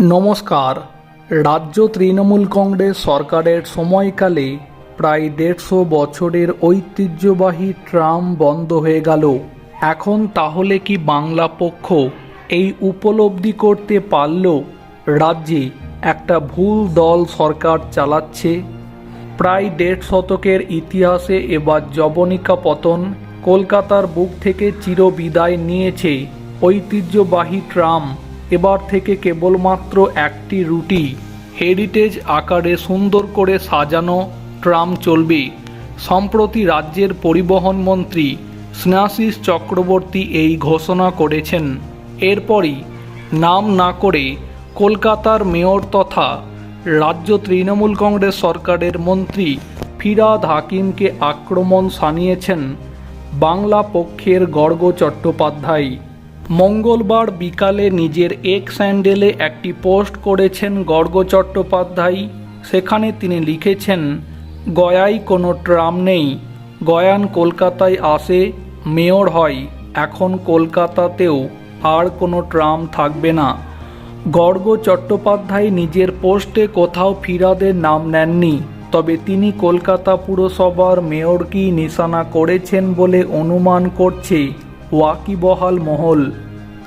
নমস্কার। রাজ্য তৃণমূল কংগ্রেস সরকারের সময়কালে প্রায় দেড়শো বছরের ঐতিহ্যবাহী ট্রাম বন্ধ হয়ে গেল। এখন তাহলে কি বাংলা পক্ষ এই উপলব্ধি করতে পারল রাজ্যে একটা ভুল দল সরকার চালাচ্ছে? প্রায় দেড় শতকের ইতিহাসে এবার জবনিকা পতন কলকাতার বুক থেকে চিরবিদায় নিয়েছে ঐতিহ্যবাহী ট্রাম। এবার থেকে কেবলমাত্র একটি রুটি। হেরিটেজ আকারে সুন্দর করে সাজানো ট্রাম চলবে। সম্প্রতি রাজ্যের পরিবহন মন্ত্রী স্নেহাশিস চক্রবর্তী এই ঘোষণা করেছেন। এরপরই নাম না করে কলকাতার মেয়র তথা রাজ্য তৃণমূল কংগ্রেস সরকারের মন্ত্রী ফিরাদ হাকিমকে আক্রমণ সানিয়েছেন বাংলা পক্ষের গর্গ চট্টোপাধ্যায়। মঙ্গলবার বিকালে নিজের এক স্যান্ডেলে একটি পোস্ট করেছেন গর্গ চট্টোপাধ্যায়। সেখানে তিনি লিখেছেন, গয়ায় কোনো ট্রাম নেই। গয়ান কলকাতায় আসে, মেয়র হয়। এখন কলকাতাতেও আর কোনো ট্রাম থাকবে না। গর্গ চট্টোপাধ্যায় নিজের পোস্টে কোথাও ফিরাদের নাম নেননি, তবে তিনি কলকাতা পুরসভার মেয়রকেই নিশানা করেছেন বলে অনুমান করছে वाकिबहल महल।